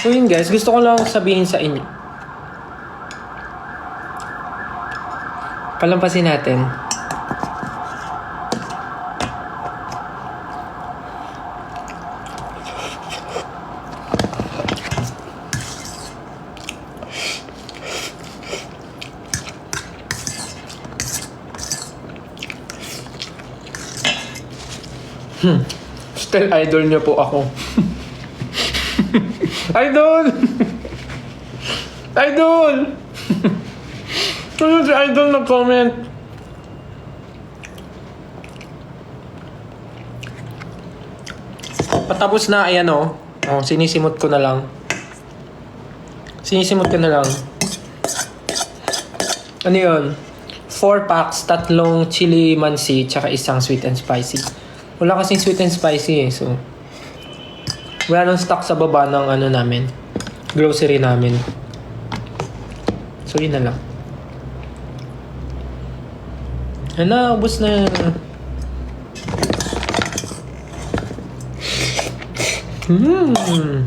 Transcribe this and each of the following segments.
So yun guys, gusto ko lang sabihin sa inyo. Palampasin natin. Hmm. Still idol niyo po ako. idol! idol! Ano si idol na comment? Patapos na, ayan o. Oh, sinisimot ko na lang. Sinisimot ko na lang. Ano yun? 4 packs, tatlong chili mansi, tsaka isang sweet and spicy. Wala kasing sweet and spicy eh, so... Wala nang stock sa baba ng ano namin. Grocery namin. So, yun na lang. Hala, ubos na. Hmm.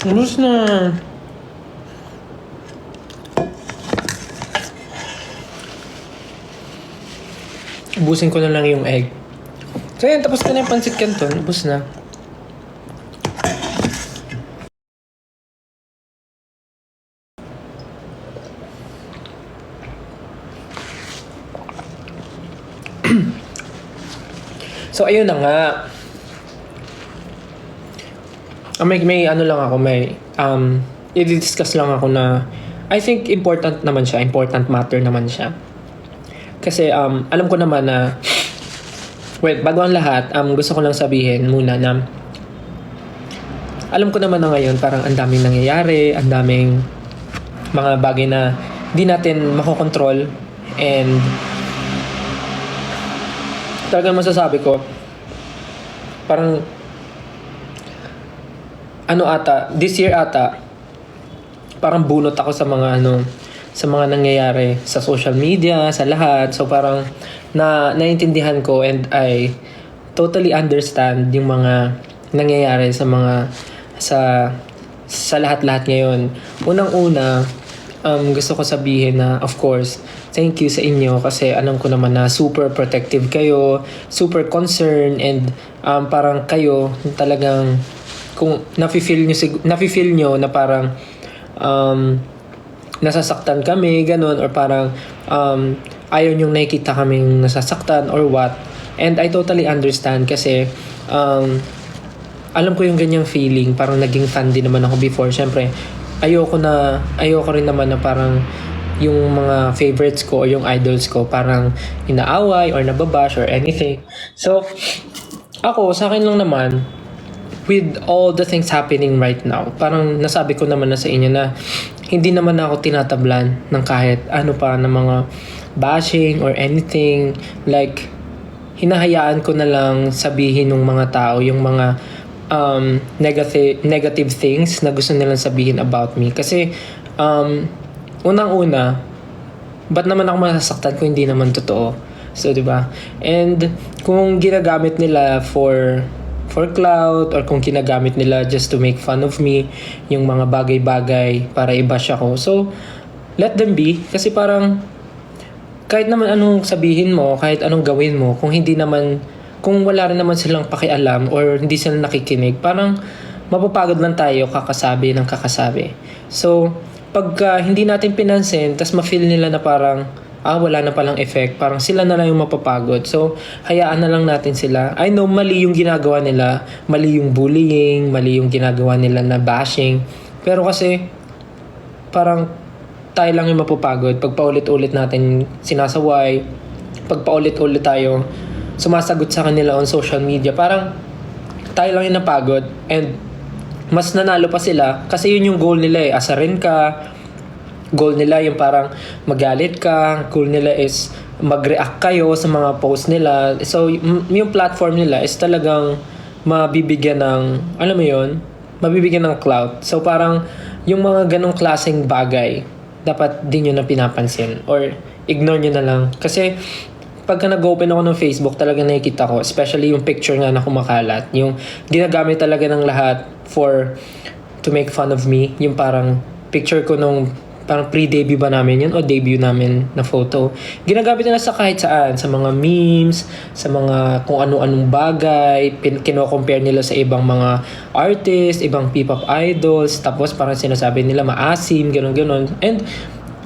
Na. Ubusin ko na lang yung egg. So yan, tapos ko na yung pancit canton. Ubus na. so ayun na nga. Ah, may, may ano lang ako, may um, i-discuss lang ako na I think important naman siya, important matter naman siya. Kasi um, alam ko naman na Wait, bago ang lahat, um, gusto ko lang sabihin muna na alam ko naman na ngayon parang ang daming nangyayari, ang daming mga bagay na di natin makokontrol and talagang masasabi ko parang ano ata, this year ata parang bunot ako sa mga ano sa mga nangyayari sa social media, sa lahat. So parang na naintindihan ko and I totally understand yung mga nangyayari sa mga sa sa lahat-lahat ngayon. Unang-una, um, gusto ko sabihin na of course, thank you sa inyo kasi alam ko naman na super protective kayo, super concerned and um, parang kayo talagang kung nafi-feel sig- nafi-feel nyo na parang um, nasasaktan kami, ganun, or parang um, ayaw niyong nakikita kaming nasasaktan or what. And I totally understand kasi um, alam ko yung ganyang feeling. Parang naging fan din naman ako before. Siyempre, ayoko na, ayoko rin naman na parang yung mga favorites ko o yung idols ko parang inaaway or nababash or anything. So, ako, sa akin lang naman, with all the things happening right now, parang nasabi ko naman na sa inyo na hindi naman ako tinatablan ng kahit ano pa ng mga bashing or anything. Like, hinahayaan ko na lang sabihin ng mga tao yung mga um, negative, negative things na gusto nilang sabihin about me. Kasi, um, unang-una, ba't naman ako masasaktan kung hindi naman totoo? So, di ba? And kung ginagamit nila for for clout or kung ginagamit nila just to make fun of me yung mga bagay-bagay para i-bash ako. So, let them be. Kasi parang kahit naman anong sabihin mo, kahit anong gawin mo, kung hindi naman, kung wala rin naman silang pakialam or hindi sila nakikinig, parang mapapagod lang tayo kakasabi ng kakasabi. So, pagka hindi natin pinansin, tas ma-feel nila na parang, ah, wala na palang effect, parang sila na lang yung mapapagod. So, hayaan na lang natin sila. I know, mali yung ginagawa nila, mali yung bullying, mali yung ginagawa nila na bashing. Pero kasi, parang tayo lang yung mapapagod pag paulit-ulit natin sinasaway, pag paulit-ulit tayo sumasagot sa kanila on social media, parang tayo lang yung napagod and mas nanalo pa sila kasi yun yung goal nila eh, asarin ka, goal nila yung parang magalit ka, goal nila is mag-react kayo sa mga post nila. So, yung platform nila is talagang mabibigyan ng, alam mo yun, mabibigyan ng clout. So, parang yung mga ganong klaseng bagay, dapat din nyo na pinapansin or ignore nyo na lang. Kasi pagka nag-open ako ng Facebook, talaga nakikita ko, especially yung picture nga na kumakalat, yung ginagamit talaga ng lahat for to make fun of me, yung parang picture ko nung parang pre-debut ba namin yun o debut namin na photo. Ginagamit nila sa kahit saan, sa mga memes, sa mga kung ano-anong bagay, pin- kino-compare nila sa ibang mga artists, ibang P-pop idols, tapos parang sinasabi nila maasim, gano'n-gano'n. And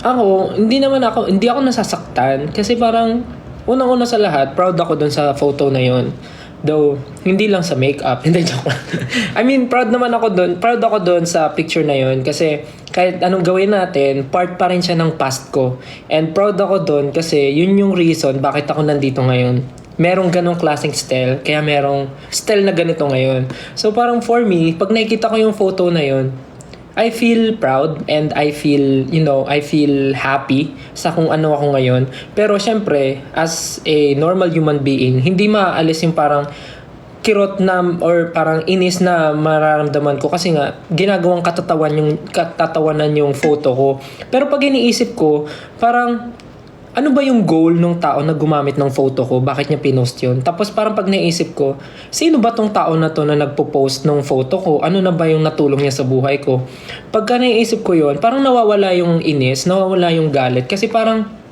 ako, hindi naman ako, hindi ako nasasaktan kasi parang unang-una sa lahat, proud ako dun sa photo na yon. Though, hindi lang sa makeup. Hindi, joke lang. I mean, proud naman ako dun. Proud ako dun sa picture na yon kasi kahit anong gawin natin, part pa rin siya ng past ko. And proud ako dun kasi yun yung reason bakit ako nandito ngayon. Merong ganong klaseng style, kaya merong style na ganito ngayon. So parang for me, pag nakikita ko yung photo na yon, I feel proud and I feel, you know, I feel happy sa kung ano ako ngayon. Pero syempre, as a normal human being, hindi maaalis yung parang kirot na or parang inis na mararamdaman ko kasi nga ginagawang katatawan yung katatawanan yung photo ko. Pero pag iniisip ko, parang ano ba yung goal ng tao na gumamit ng photo ko? Bakit niya pinost yun? Tapos parang pag naisip ko, sino ba tong tao na to na nagpo-post ng photo ko? Ano na ba yung natulong niya sa buhay ko? Pagka naisip ko yun, parang nawawala yung inis, nawawala yung galit. Kasi parang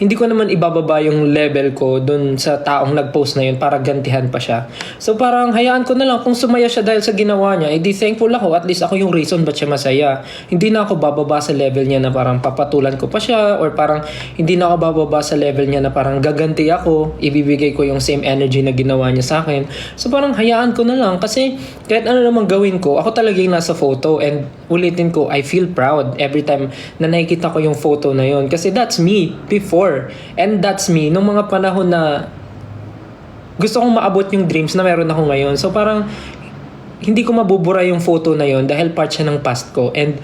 hindi ko naman ibababa yung level ko dun sa taong nag-post na yun para gantihan pa siya. So parang hayaan ko na lang kung sumaya siya dahil sa ginawa niya, edi thankful ako. At least ako yung reason ba't siya masaya. Hindi na ako bababa sa level niya na parang papatulan ko pa siya or parang hindi na ako bababa sa level niya na parang gaganti ako, ibibigay ko yung same energy na ginawa niya sa akin. So parang hayaan ko na lang kasi kahit ano namang gawin ko, ako talaga yung nasa photo and ulitin ko, I feel proud every time na nakikita ko yung photo na yun. Kasi that's me before. And that's me nung mga panahon na gusto kong maabot yung dreams na meron ako ngayon. So parang hindi ko mabubura yung photo na yon dahil part siya ng past ko. And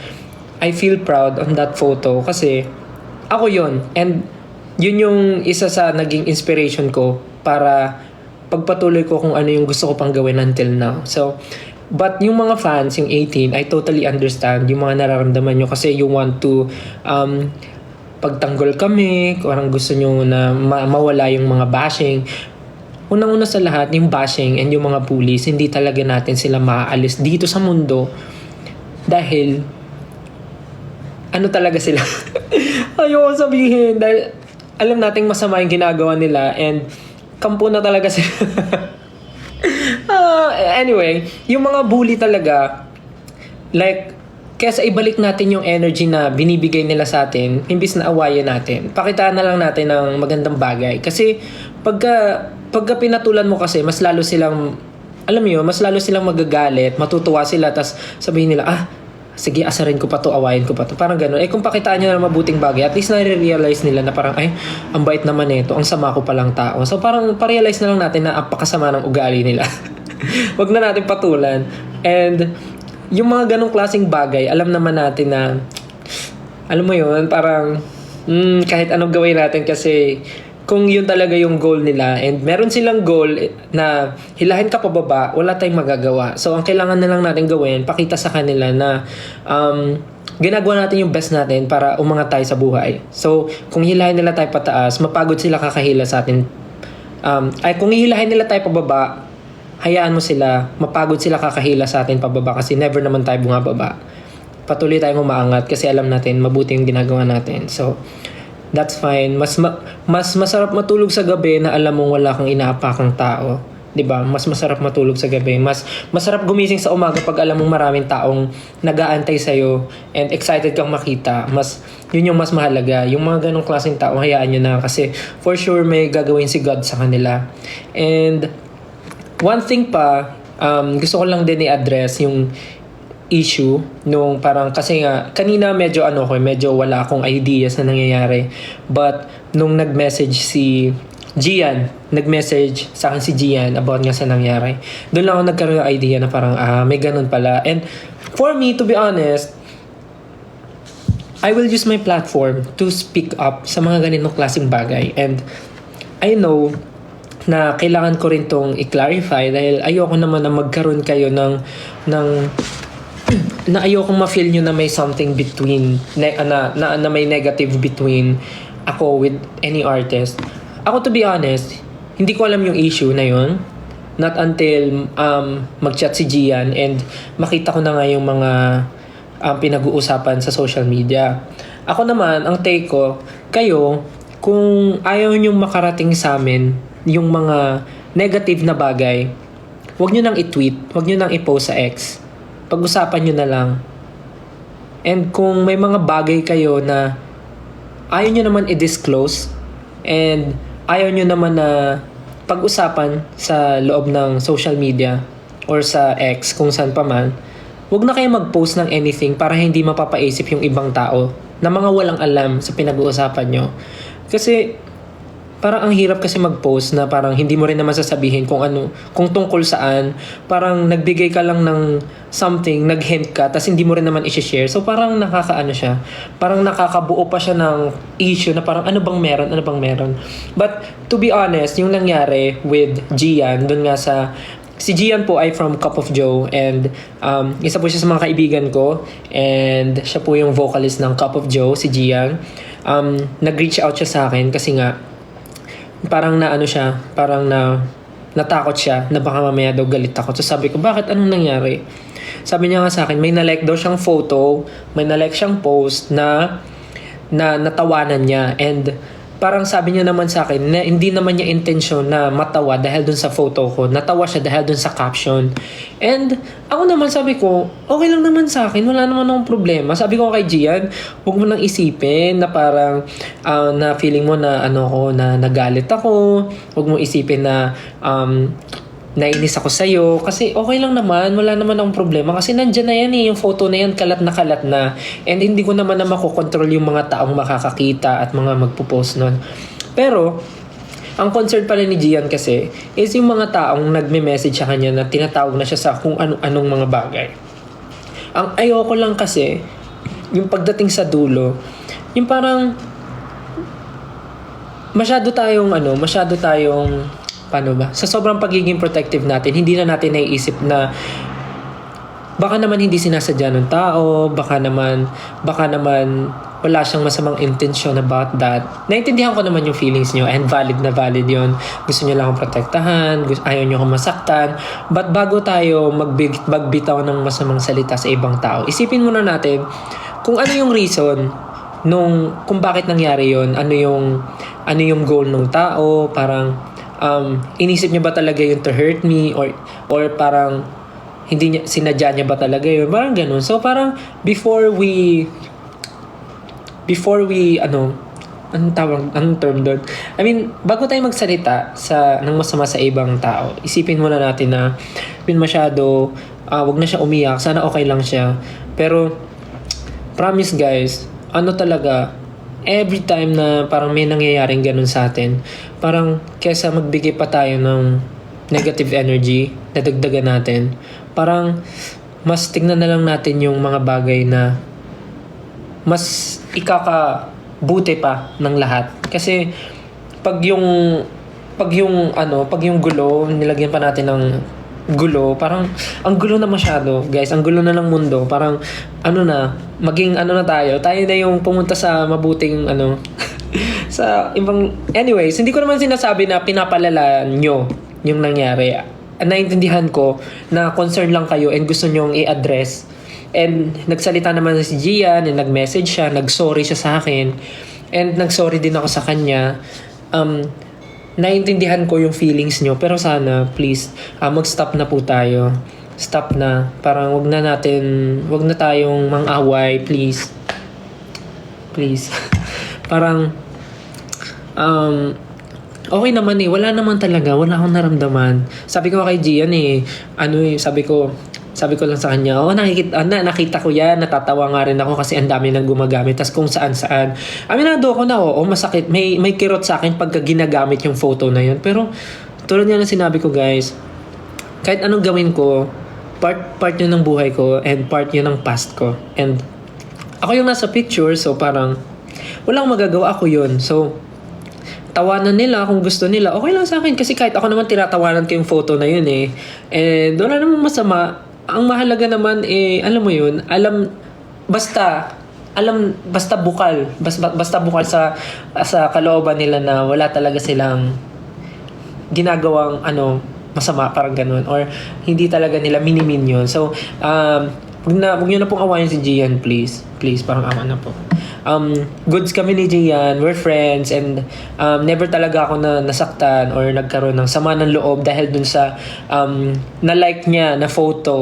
I feel proud on that photo kasi ako yon And yun yung isa sa naging inspiration ko para pagpatuloy ko kung ano yung gusto ko pang gawin until now. So, but yung mga fans, yung 18, I totally understand yung mga nararamdaman nyo kasi you want to um, pagtanggol kami, parang gusto nyo na ma- mawala yung mga bashing. Unang-una sa lahat, yung bashing and yung mga bullies, hindi talaga natin sila maaalis dito sa mundo dahil ano talaga sila. Ayoko sabihin dahil alam nating masama yung ginagawa nila and kampo na talaga sila. Ah, anyway, yung mga bully talaga, like, kesa ibalik natin yung energy na binibigay nila sa atin, imbis na awayan natin, pakitaan na lang natin ng magandang bagay. Kasi, pagka, pagka pinatulan mo kasi, mas lalo silang, alam mo yun, mas lalo silang magagalit, matutuwa sila, tas sabihin nila, ah, sige, asarin ko pa to, awayin ko pa to. Parang ganun. Eh, kung pakitaan nyo na mabuting bagay, at least na-realize nila na parang, ay, ang bait naman nito, ang sama ko palang tao. So, parang pa-realize na lang natin na ang pakasama ng ugali nila. Huwag na natin patulan. And, yung mga ganong klaseng bagay, alam naman natin na, alam mo yun, parang, mm, kahit anong gawin natin kasi, kung yun talaga yung goal nila and meron silang goal na hilahin ka pababa, wala tayong magagawa. So, ang kailangan na lang natin gawin, pakita sa kanila na um, ginagawa natin yung best natin para umangat tayo sa buhay. So, kung hilahin nila tayo pataas, mapagod sila kakahila sa atin. Um, ay, kung hihilahin nila tayo pababa, hayaan mo sila, mapagod sila kakahila sa atin pababa kasi never naman tayo bumababa. Patuloy tayong umaangat kasi alam natin mabuti yung ginagawa natin. So, that's fine. Mas ma- mas masarap matulog sa gabi na alam mong wala kang inaapakang tao. 'Di ba? Mas masarap matulog sa gabi. Mas masarap gumising sa umaga pag alam mong maraming taong nag-aantay sa and excited kang makita. Mas yun yung mas mahalaga. Yung mga ganong klaseng tao, hayaan nyo na kasi for sure may gagawin si God sa kanila. And one thing pa, um, gusto ko lang din i-address yung issue nung parang kasi nga kanina medyo ano ko medyo wala akong ideas na nangyayari. But nung nag-message si Gian nag-message sa akin si Gian about nga sa nangyari. Doon lang ako nagkaroon ng idea na parang ah may ganun pala. And for me to be honest I will use my platform to speak up sa mga ganitong klaseng bagay. And I know na kailangan ko rin tong i-clarify dahil ayoko naman na magkaroon kayo ng ng na ayokong ma-feel nyo na may something between, ne- na, na, na may negative between ako with any artist. Ako to be honest, hindi ko alam yung issue na yun. Not until um, mag-chat si Gian and makita ko na nga yung mga um, pinag-uusapan sa social media. Ako naman, ang take ko, kayo, kung ayaw nyo makarating sa amin yung mga negative na bagay, huwag nyo nang i-tweet, huwag nyo nang i-post sa X. Pag-usapan nyo na lang. And kung may mga bagay kayo na ayaw nyo naman i-disclose and ayaw nyo naman na pag-usapan sa loob ng social media or sa X kung saan pa man, huwag na kayo mag-post ng anything para hindi mapapaisip yung ibang tao na mga walang alam sa pinag-uusapan nyo. Kasi parang ang hirap kasi mag-post na parang hindi mo rin naman sasabihin kung ano, kung tungkol saan. Parang nagbigay ka lang ng something, nag-hint ka, tapos hindi mo rin naman i-share. So parang nakakaano siya. Parang nakakabuo pa siya ng issue na parang ano bang meron, ano bang meron. But to be honest, yung nangyari with Gian, dun nga sa Si Gian po ay from Cup of Joe and um, isa po siya sa mga kaibigan ko and siya po yung vocalist ng Cup of Joe, si Gian. Um, nag-reach out siya sa akin kasi nga parang na ano siya, parang na natakot siya na baka mamaya daw galit ako. So sabi ko, bakit anong nangyari? Sabi niya nga sa akin, may na-like daw siyang photo, may na-like siyang post na na natawanan niya and parang sabi niya naman sa akin na hindi naman niya intensyon na matawa dahil dun sa photo ko. Natawa siya dahil dun sa caption. And ako naman sabi ko, okay lang naman sa akin, wala naman akong problema. Sabi ko kay Gian, huwag mo nang isipin na parang ah, na feeling mo na ano ko, na nagalit ako. Huwag mo isipin na um, nainis ako sa'yo. Kasi okay lang naman, wala naman akong problema. Kasi nandyan na yan eh, yung photo na yan, kalat na kalat na. And hindi ko naman na makokontrol yung mga taong makakakita at mga magpo-post nun. Pero, ang concern pala ni Gian kasi is yung mga taong nagme-message sa kanya na tinatawag na siya sa kung ano-anong mga bagay. Ang ayoko lang kasi, yung pagdating sa dulo, yung parang masyado tayong ano, masyado tayong paano ba? Sa sobrang pagiging protective natin, hindi na natin naiisip na baka naman hindi sinasadya ng tao, baka naman baka naman wala siyang masamang intention about that. Naintindihan ko naman yung feelings niyo and valid na valid yon. Gusto niyo lang akong protektahan, ayaw niyo akong masaktan. But bago tayo magbig, magbitaw ng masamang salita sa ibang tao, isipin muna natin kung ano yung reason nung kung bakit nangyari yon ano yung ano yung goal ng tao parang um, inisip niya ba talaga yun to hurt me? Or or parang hindi niya sinadya niya ba talaga yun? Parang ganun. So parang before we before we ano anong tawag anong term doon? I mean bago tayo magsalita sa ng masama sa ibang tao isipin muna natin na pin masyado ah, wag na siya umiyak. Sana okay lang siya. Pero promise guys ano talaga every time na parang may nangyayaring ganun sa atin, parang kesa magbigay pa tayo ng negative energy, nadagdagan natin, parang mas tignan na lang natin yung mga bagay na mas ikakabuti pa ng lahat. Kasi pag yung pag yung ano, pag yung gulo, nilagyan pa natin ng gulo, parang ang gulo na masyado, guys. Ang gulo na ng mundo. Parang ano na, maging ano na tayo. Tayo na yung pumunta sa mabuting ano sa ibang anyways, hindi ko naman sinasabi na pinapalala nyo yung nangyari. Naintindihan ko na concern lang kayo and gusto nyong i-address. And nagsalita naman si Gian and nag-message siya, nag-sorry siya sa akin. And nag-sorry din ako sa kanya. Um, naiintindihan ko yung feelings nyo pero sana please ah, mag-stop na po tayo. Stop na. Parang wag na natin wag na tayong mang-away please. Please. Parang um okay naman eh. Wala naman talaga. Wala akong naramdaman. Sabi ko kay Gian eh ano eh sabi ko sabi ko lang sa kanya, oh nakikita, na, nakita ko yan, natatawa nga rin ako kasi ang dami nang gumagamit. Tapos kung saan saan. Aminado ko na, oo, masakit. May, may kirot sa akin pagka ginagamit yung photo na yun. Pero tulad nga ng sinabi ko guys, kahit anong gawin ko, part, part yun ng buhay ko and part yun ng past ko. And ako yung nasa picture, so parang walang magagawa ako yun. So, tawanan nila kung gusto nila. Okay lang sa akin kasi kahit ako naman tinatawanan ko yung photo na yun eh. And wala namang masama ang mahalaga naman eh, alam mo yun, alam, basta, alam, basta bukal, basta, basta bukal sa, sa kalooban nila na wala talaga silang ginagawang ano masama parang ganun. Or hindi talaga nila minimin yun. So um wag na wag niyo na pong awayan si Gian please. Please parang awa na po. Um goods kami ni Gian. We're friends and um never talaga ako na nasaktan or nagkaroon ng sama ng loob dahil dun sa um na like niya na photo